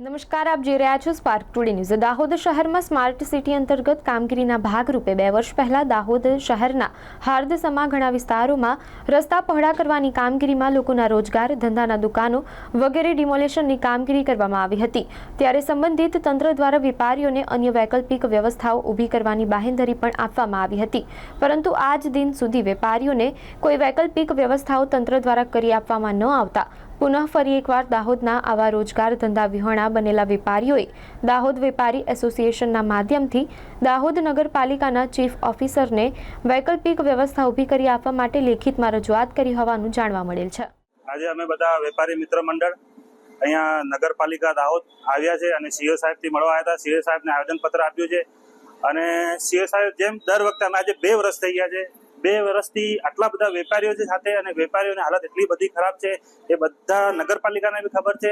નમસ્કાર, આપ જોઈ રહ્યા છો સ્પાર્ક ટુડે ન્યૂઝ દાહોદ શહેરમાં સ્માર્ટ સિટી અંતર્ગત કામગીરીના ભાગરૂપે બે વર્ષ પહેલા દાહોદ શહેરના હાર્દસમા ઘણા વિસ્તારોમાં રસ્તા પહોળા કરવાની કામગીરીમાં લોકોના રોજગાર, ધંધાના દુકાનો વગેરે ડિમોલેશનની કામગીરી કરવામાં આવી હતી. ત્યારે સંબંધિત તંત્ર દ્વારા વેપારીઓને અન્ય વૈકલ્પિક વ્યવસ્થાઓ ઊભી કરવાની બાહેંધરી પણ આપવામાં આવી હતી. પરંતુ આજ દિન સુધી વેપારીઓને કોઈ વૈકલ્પિક વ્યવસ્થાઓ તંત્ર દ્વારા કરી આપવામાં ન આવતા પુનઃ ફરી એકવાર દાહોદના આવા રોજગાર ધંધા વિહોણા બનેલા વેપારીઓએ દાહોદ વેપારી એસોસિએશનના માધ્યમથી દાહોદ નગરપાલિકાના ચીફ ઓફિસરને વૈકલ્પિક વ્યવસ્થા ઊભી કરી આપવા માટે લેખિતમાં રજૂઆત કરી હોવાનું જાણવા મળેલ છે. આજે અમે બધા વેપારી મિત્ર મંડળ અહીંયા નગરપાલિકા દાહોદ આવ્યા છે અને સીઓ સાહેબથી મળવા આવ્યા હતા. સીઓ સાહેબને આવેદનપત્ર આપ્યું છે અને સીઓ સાહેબ જેમ દર વખતે અમે આજે બે વર્ષ થઈ ગયા છે. બે વર્ષથી આટલા બધા વેપારીઓ છે સાથે અને વેપારીઓની હાલત એટલી બધી ખરાબ છે એ બધા નગરપાલિકાને બી ખબર છે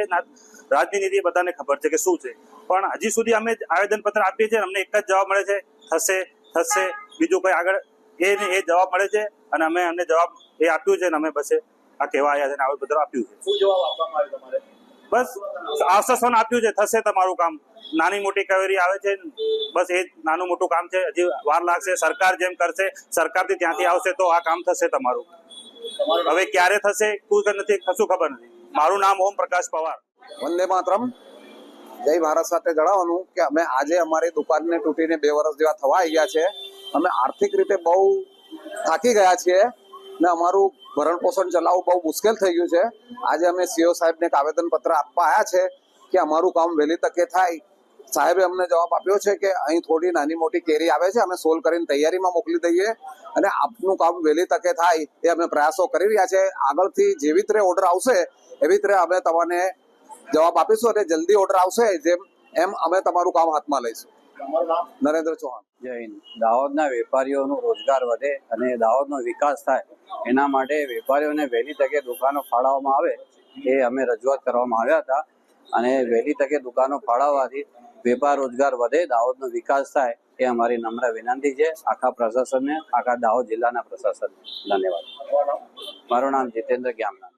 રાજનીતિ બધાને ખબર છે કે શું છે. પણ હજી સુધી અમે આવેદનપત્ર આપીએ છીએ અમને એક જ જવાબ મળે છે, થશે થશે, બીજું કંઈ આગળ એ એ જવાબ મળે છે અને અમે અમને જવાબ એ આપ્યું છે અને અમે બસ આ કહેવા આવ્યા છે અને આવેદનપત્ર આપ્યું છે. શું જવાબ આપવામાં આવ્યો તમારે? બસ આશ્વાસન આપ્યું છે, થશે તમારું કામ. નાની મોટી કવેરી આવે છે, બસ એ નાનું મોટું કામ છે. હજી વાર લાગશે, સરકાર જેમ કરશે, સરકારથી ત્યાંથી આવશે તો આ કામ થશે તમારું. હવે ક્યારે થશે કોઈ નથી, કશું ખબર નથી. મારું નામ ઓમ પ્રકાશ પવાર. વંદે માતરમ. જય ભારત સાથે જણાવવાનું કે અમે આજે અમારી દુકાનને તૂટીને બે વર્ષ જેવા થવા આવ્યા છે. અમે આર્થિક રીતે બહુ થાકી ગયા છીએ. ને, અમારું ભરણ પોષણ ચલાવવું બહુ મુશ્કેલ થઈ ગયું છે. આજે અમે સીઓ સાહેબને એક આવેદનપત્ર આપવા આવ્યા છે કે અમારું કામ વહેલી તકે થાય. સાહેબે અમને જવાબ આપ્યો છે કે અહીં થોડી નાની મોટી કેરી આવે છે, અમે સોલ્વ કરીને તૈયારીમાં મોકલી દઈએ અને આપનું કામ વહેલી તકે થાય એ અમે પ્રયાસો કરી રહ્યા છે. આગળથી જેવી રીતે ઓર્ડર આવશે, એવી રીતે અમે તમને જવાબ આપીશું અને જલ્દી ઓર્ડર આવશે જેમ, એમ અમે તમારું કામ હાથમાં લઈશું. નરેન્દ્ર ચૌહાણ. જય હિન્દ. દાહોદના વેપારીઓનો રોજગાર વધે અને દાહોદનો વિકાસ થાય એના માટે વેપારીઓને વહેલી તકે દુકાનો ફાળવવામાં આવે એ અમે રજૂઆત કરવામાં આવ્યા હતા. અને વહેલી તકે દુકાનો ફાળવવાથી વેપાર રોજગાર વધે દાહોદનો વિકાસ થાય એ અમારી નમ્ર વિનંતી છે. આખા પ્રશાસનને આખા દાહોદ જિલ્લાના પ્રશાસનને. ધન્યવાદ. મારું નામ જીતેન્દ્ર ગ્યામના.